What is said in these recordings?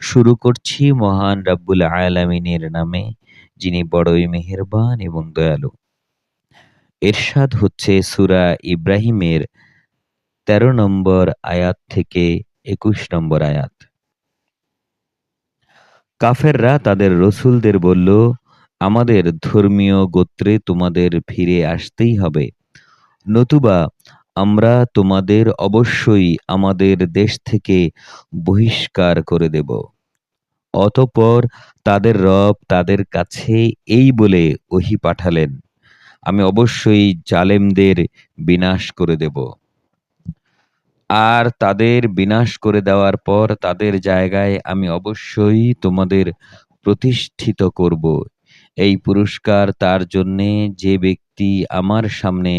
শুরু করছি মহান রাব্বুল আলামিনের নামে, যিনি বড়ই মেহেরবান এবং দয়ালু। এরশাদ হচ্ছে সুরা ইব্রাহিমের ১৩ নম্বর আয়াত থেকে একুশ নম্বর আয়াত। কাফেররা তাদের রসুলদের বলল, আমাদের ধর্মীয় গোত্রে তোমাদের ফিরে আসতেই হবে। নতুবা আমরা তোমাদের অবশ্যই আমাদের দেশ থেকে বহিষ্কার করে দেব। অতপর তাদের রব তাদের কাছে এই বলে ওহি পাঠালেন, আমি অবশ্যই জালেমদের বিনাশ করে দেব। আর তাদের বিনাশ করে দেওয়ার পর তাদের জায়গায় আমি অবশ্যই তোমাদের প্রতিষ্ঠিত করব। এই পুরস্কার তার জন্যে যে ব্যক্তি আমার সামনে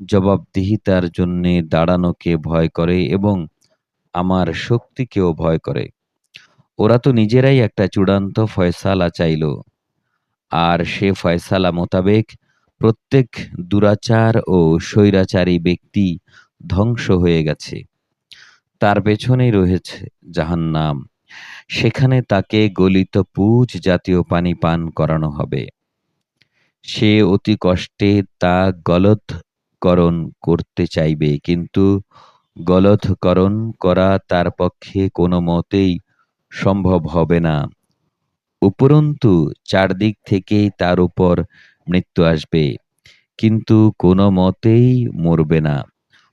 জবাবদিহিতার জন্যে দাঁড়ানোকে ভয় করে এবং আমার শক্তিকেও ভয় করে। ওরা তো নিজেরাই একটা চূড়ান্ত ফয়সালা চাইল। আর সে ফয়সালা মোতাবেক প্রত্যেক দুরাচার ও স্বৈরাচারী ব্যক্তি ধ্বংস হয়ে গেছে। তার পেছনেই রয়েছে জাহান্নাম। সেখানে তাকে গলিত পুজ জাতীয় পানি পান করানো হবে। সে অতি কষ্টে তা গলৎকরণ করতে চাইবে, কিন্তু গলৎকরণ করা তার পক্ষে কোনো মতেই সম্ভব হবে না। উপরন্তু, চারদিক থেকেই তার উপর মৃত্যু আসবে, কিন্তু কোনো মতেই মরবে না,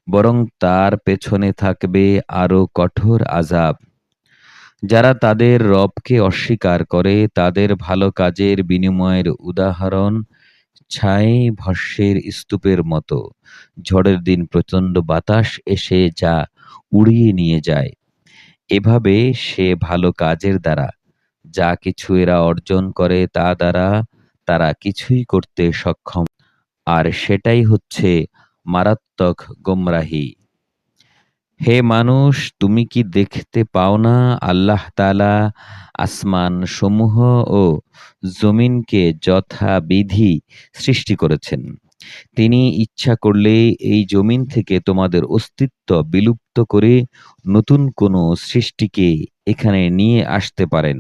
বরং তার পেছনে থাকবে আরও কঠোর আজাব যারা তাদের রবকে অস্বীকার করে, তাদের ভালো কাজের বিনিময়ের উদাহরণ ছাই ভস্যের স্তূপের মতো। ঝড়ের দিন প্রচণ্ড বাতাস এসে যা উড়িয়ে নিয়ে যায়। এভাবে সে ভালো কাজের দ্বারা, যা কিছু এরা অর্জন করে তা দ্বারা তারা কিছুই করতে সক্ষম। আর সেটাই হচ্ছে মারাত্মক গোমরাহি। হে মানুষ, তুমি কি দেখতে পাও না আল্লাহ তালা আসমান সমূহ ও জমিনকে যথাবিধি সৃষ্টি করেছেন? তিনি ইচ্ছা করলে এই জমিন থেকে তোমাদের অস্তিত্ব বিলুপ্ত করে নতুন কোনো সৃষ্টিকে এখানে নিয়ে আসতে পারেন।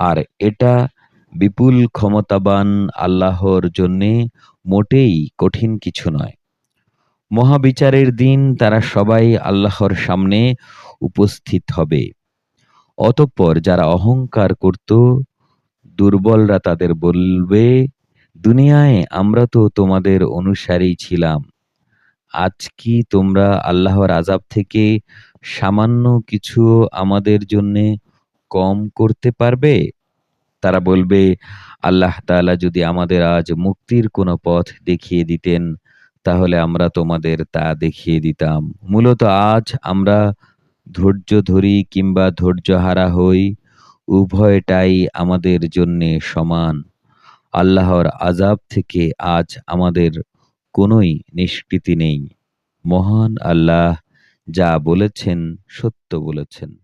আর এটা বিপুল ক্ষমতাবান আল্লাহর জন্যে মোটেই কঠিন কিছু নয়। মহাবিচারের দিন তারা সবাই আল্লাহর সামনে উপস্থিত হবে। অতঃপর যারা অহংকার করত, দুর্বলরা তাদের বলবে, দুনিয়ায় আমরা তো তোমাদের অনুসারী ছিলাম। আজ কি তোমরা আল্লাহর আজাব থেকে সামান্য কিছু আমাদের জন্যে কম করতে পারবে? তারা বলবে, আল্লাহ তাআলা যদি আমাদের আজ মুক্তির কোনো পথ দেখিয়ে দিতেন তাহলে আমরা তোমাদের তা দেখিয়ে দিতাম। মূলত আজ আমরা ধৈর্য ধরি কিংবা ধৈর্যহারা হই, উভয়টাই আমাদের জন্যে সমান। আল্লাহর আজাব থেকে আজ আমাদের কোনোই নিষ্কৃতি নেই। মহান আল্লাহ যা বলেছেন সত্য বলেছেন।